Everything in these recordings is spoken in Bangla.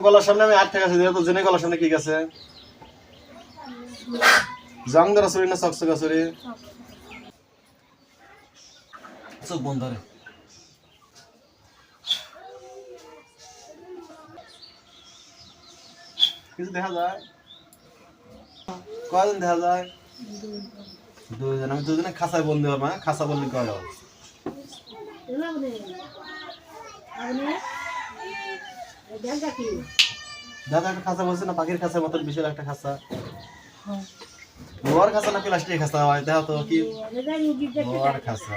গলার সামনে আমি আট টাকা আছে তো জেনে গলার সামনে কি গেছে জাং ধরা সরি না চকচকা সরি চোখ বন্ধ রে। কিছু দেখা যায়? কয়জন দেখা যায়? দুজন আমি দুজনে খাসায় বন্দি হওয়ার মানে খাসা বললে কয় হবে? দাদা একটা খাসা বলছে না পাখির খাসার মতন বিশাল একটা খাসা লোহার খাসা না প্লাস্টিক খাসা হয় দেখা তো কি লোহার খাসা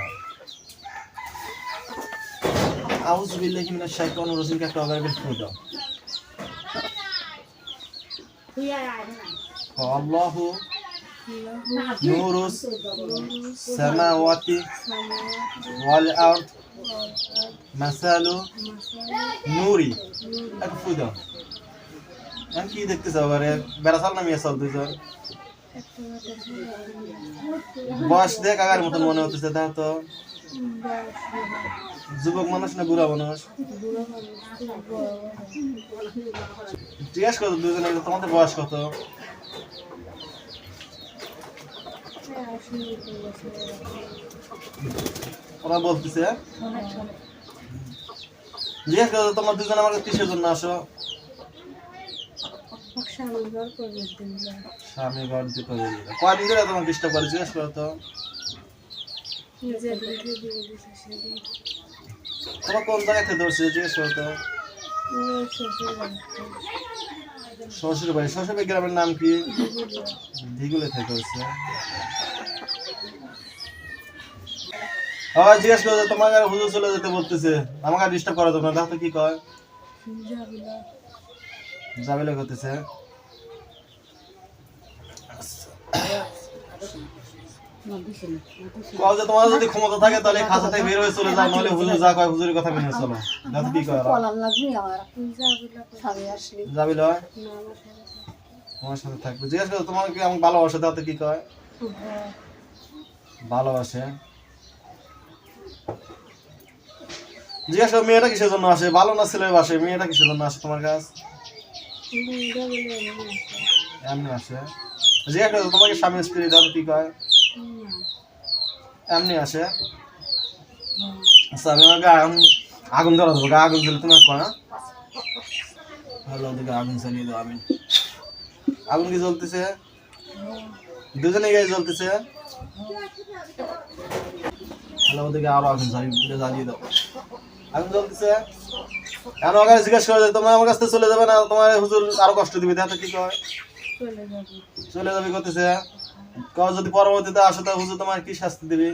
আউযু বিল্লাহি মিনাশ শাইতানির রাজিম কে একটা অগার বিল ফুল দাও। আল্লাহু নূরুস সামাওয়াতি। ওয়াল আরদ মাসালু নূরি একটা ফুল দাও আমি কি দেখতে চাও আরে বেড়াচাল নামিয়ে চল দুইজন বয়স দেখ আগার মতন মনে হতেছে দেখ তো যুবক মানুষ না বুড়া মানুষ জিজ্ঞাসা করো দুজনে তোমাদের বয়স কত ওরা বলতেছে জিজ্ঞাসা করো তোমার দুজন আমার কিসের জন্য আসো? স্বামী ঘর দিতে হবে কয়দিন ধরে তোমার ডিস্টার্ব করে জিজ্ঞেস করো তো। তোমার কোন জায়গা থেকে ধরছে জিজ্ঞেস করো তো। শ্বশুর বাড়ি শ্বশুর বাড়ি গ্রামের নাম কি? দিগুলে থেকে ধরছে। আবার জিজ্ঞেস করো যে তোমাকে আর হুজুর চলে যেতে বলতেছে। আমাকে ডিস্টার্ব করা না দেখো কি কয়? জাবেলে করতেছে তোমার তাহলে হয়ে তোমার জিজ্ঞেস তোমার ভালোবাসে তাতে কি কয়? ভালোবাসে। জিজ্ঞেস মেয়েটা কিসের জন্য আসে? ভালো না ছেলে বাসে? মেয়েটা কিসের জন্য আসে তোমার কাছে? এমনি আসে। জিজ্ঞেস তোমাকে স্বামী স্ত্রী তাতে কি কয়? এমনি আসে। আচ্ছা আমি আমাকে আগুন আগুন ধরা দেবো আগুন দিলে তোমার কয় ভালো ওদিকে আগুন চালিয়ে দাও, আমি। আগুন কি জ্বলতেছে? দুজনে গায়ে জ্বলতেছে? তাহলে ওদিকে আরও আগুন জ্বালিয়ে জ্বালিয়ে দাও আগুন জ্বলতেছে। এখন ওখানে জিজ্ঞেস করে তোমার আমার কাছ থেকে চলে যাবে না? তোমার হুজুর আরও কষ্ট দিবে। দেখো কি কয়? চলে যাবে। করতেছে। কও যদি পরবর্তীতে আসে তাহলে হুজুর তোমার কি শাস্তি দিবে?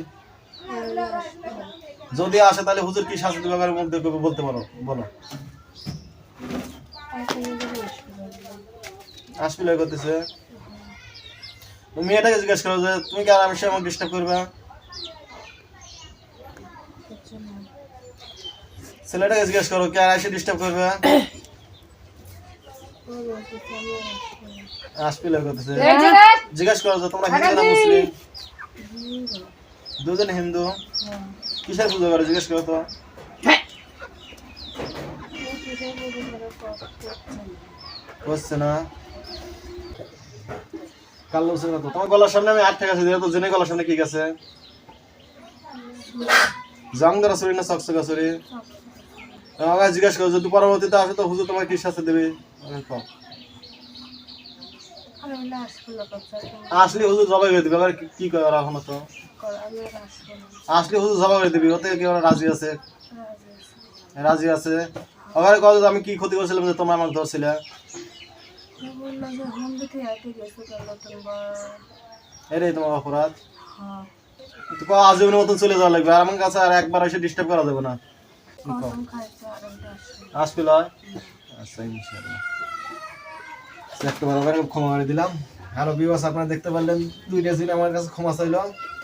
যদি আসে তাহলে হুজুর কি শাস্তি দিবে? আমার মুখ দেখে বলতে পারো বলো। আসলে করতেছে। মেয়েটাকে জিজ্ঞেস করো যে তুমি কি আর আমি আমাকে ডিস্টার্ব করবে? ছেলেটাকে জিজ্ঞেস করো কে আর এসে ডিস্টার্ব করবে? আসলে করতেছে জিজ্ঞেস! করো তোমরা হিন্দু না মুসলিম? দুজন হিন্দু? কিসের পুজো করে জিজ্ঞেস করো তো। করছে না। কালো তো। তোমার গলার সামনে আমি আট টাকা আছে তো জেনে গলার সামনে কি গেছে? জাং ধরা সরি না চকচকা সরি আমাকে জিজ্ঞেস করো যদি পরবর্তীতে আসে তো হুজুর তোমার কি শাস্তি দেবে? আমি আসলে হুজুর জবাই করে দিবে আবার কি- করে ওরা এখনও তো? আসলে হুজুর জবাই করে দিবি ওতে কি ওরা রাজি আছে? রাজি আছে। কত আমি কি ক্ষতি করছিলাম যে তোমরা আমাকে ধরছিলে? এটাই তোমার অপরাধ? কও আজীবনের মতন চলে যাওয়া লাগবে আর আমার কাছে আর একবার এসে ডিস্টার্ব করা যাবে না? আচ্ছা ক্ষমা করে দিলাম হ্যালো বিবাস আপনারা দেখতে পারলেন দুইটা দিন আমার কাছে ক্ষমা চাইল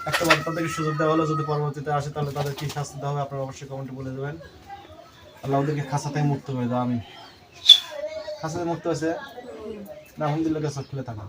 একটা বার তাদেরকে সুযোগ দেওয়া হলো যদি পরবর্তীতে আসে তাহলে তাদের কি শাস্তি হবে আপনারা অবশ্যই কমেন্টে বলে দেবেন আল্লাহ ওদেরকে খাঁচা মুক্ত করে দাও আমি থেকে মুক্ত হয়েছে না আলহামদুলিল্লাহ সব খুলে থাকা